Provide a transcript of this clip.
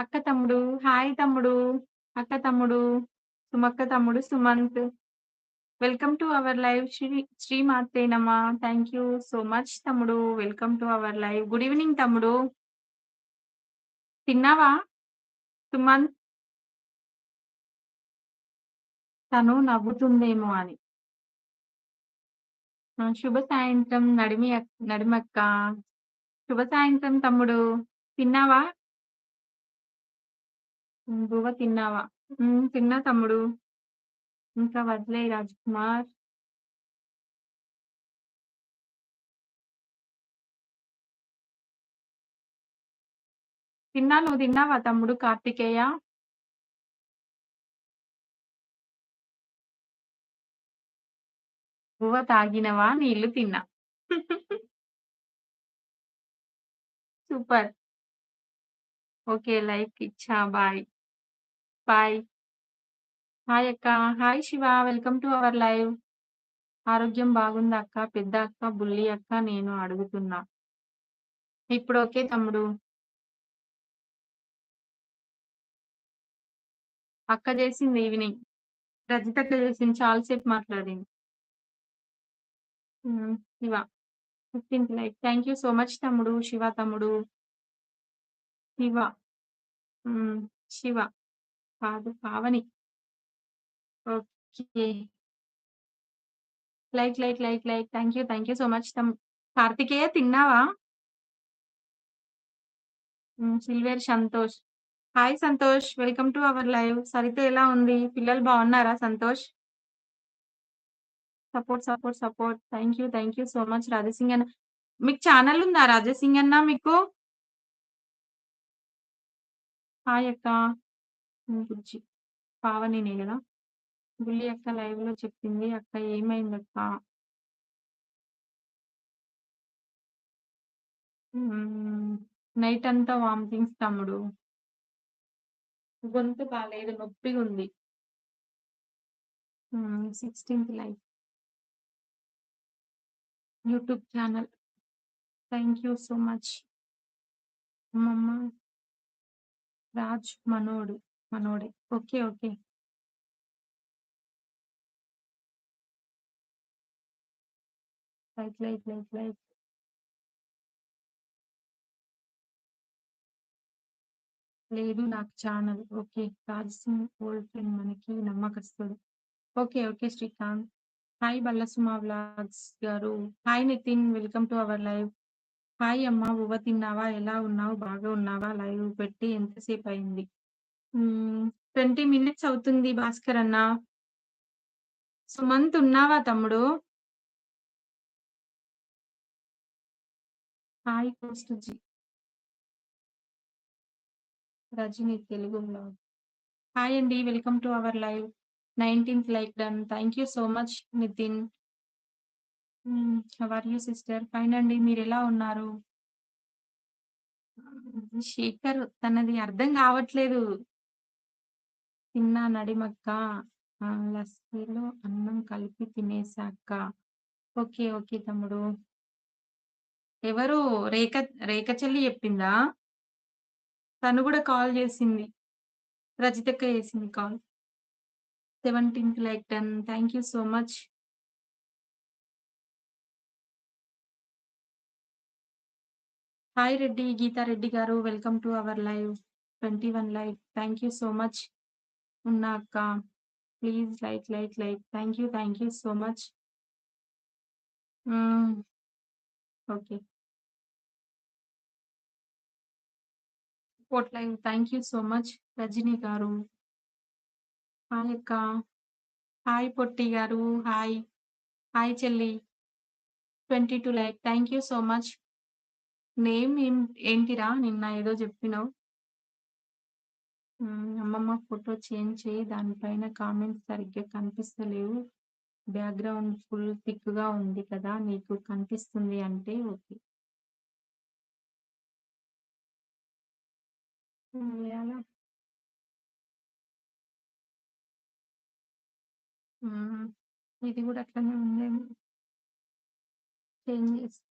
అక్క తమ్ముడు, హాయ్ తమ్ముడు, అక్క తమ్ముడు, సుమక్క తమ్ముడు Sumanth. Welcome to our live Sri Sri నమ. థ్యాంక్ యూ సో మచ్ తమ్ముడు. Welcome to our live. Good evening తమ్ముడు. తిన్నావా? సుమంత్. తను నవ్వుతుందేమో అని. శుభ సాయంత్రం నడిమి నడిమక్క. శుభ సాయంత్రం తమ్ముడు. తిన్నావా? హ్మ్. బువ్వ తిన్నావా? తిన్నా తమ్ముడు. ఇంకా వదిలేయి రాజ్‌కుమార్. తిన్నా. నువ్వు తిన్నావా తమ్ముడు కార్తికేయ? బువ్వ తాగినవా? నీళ్ళు తిన్నా. సూపర్. ఓకే. లైక్ ఇచ్చా. బాయ్. బాయ్. హాయ్ అక్క. Hi Shiva. Welcome to our live. ఆరోగ్యం బాగుందా అక్క? పెద్ద అక్క, బుల్లి అక్క నేను అడుగుతున్నా. ఇప్పుడు ఓకే తమ్ముడు. అక్క చేసింది ఈవినింగ్. రజితక్క చేసింది. చాలాసేపు మాట్లాడింది. Shiva. 15థ్ like. Thank you so much తమ్ముడు. శివ తమ్ముడు. శివ. శివ. కాదు Pavani. Okay. Like, like, like, like. Thank you. Thank you so much తమ్ కార్తికేయ తిన్నావా? Silver Santosh. Hi Santosh. Welcome to our live. Saritha ఎలా ఉంది? పిల్లలు బాగున్నారా Santosh? Support, support, support. Thank you. Thank you so much Rajasingh అన్న. మీకు channel ఉందా రాజసింగ్ అన్న మీకు? హాయ్ అక్క. బుజ్జి. పావనినే కదా బుల్లి అక్క లైవ్‌లో చెప్పింది. అక్క ఏమైందక్క? హ్మ్. నైట్ అంతా వామిటింగ్స్ తమ్ముడు. గొంతు బాలేదు. నొప్పిగుంది. Hmm. 16థ్ live. YouTube channel thank you so much. అమ్మమ్మ. రాజ్ మనోడు. మనోడే. Okay. Okay. Like, like, like, like. లేదు నాకు channel. Okay. Rajasingh old friend మనకి నమ్మకస్తుడు. Okay. Okay Srikanth. Hi Ballasuma vlogs గారు. Hi Nitin. Welcome to our live. Hi అమ్మ. 'ఉవ్వ' తిన్నావా? ఎలా ఉన్నావు? బాగా ఉన్నావా? లైవ్ పెట్టి ఎంతసేపయింది? హ్మ్. 20 మినిట్స్ అవుతుంది భాస్కర్ అన్న. సుమంత్ ఉన్నావా తమ్ముడు? హాయ్ కోస్టజీ. రజని తెలుగు వ్లాగ్. హాయ్ అండి. Welcome to our live. 19థ్ like done. Thank you so much Nitin. Hmm. How are you sister? Fine అండి. మీరెలా ఉన్నారు? శేఖర్ తనది అర్థం కావట్లేదు. తిన్నా నడిమక్క. లస్సీలో అన్నం కలిపి తినేసా అక్క. ఓకే. ఓకే తమ్ముడు. ఎవరు రేఖ రేఖ చెల్లి చెప్పిందా? తను కూడా కాల్ చేసింది. రజితక్క చేసింది call. 17థ్ like ten thank you so much. Hi Reddy. Geetha Reddy గారు. Welcome to our live. Twenty one live thank you so much. ఉన్నా అక్క. Please like, like, like. Thank you. Thank you so much. Okay. Support live. You so much. Rajini గారు. Hi అక్క. Hi పొట్టి గారు. Hi. Hi చెల్లి. 22 like. Thank you so much. Name ఏం ఏంటిరా? నిన్న ఏదో చెప్పినావు. హ్మ్. అమ్మమ్మ ఫోటో చేంజ్ చేయి. దానిపైన కామెంట్స్ సరిగ్గా కనిపిస్తలేవు. బ్యాక్‌గ్రౌండ్ ఫుల్ థిక్‌గా ఉంది కదా! నీకు కనిపిస్తుంది అంటే ఓకే. హ్మ్. ఎలా? హ్మ్. ఇది గూడా అట్లనే ఉందేమో. చేంజ్ చేసి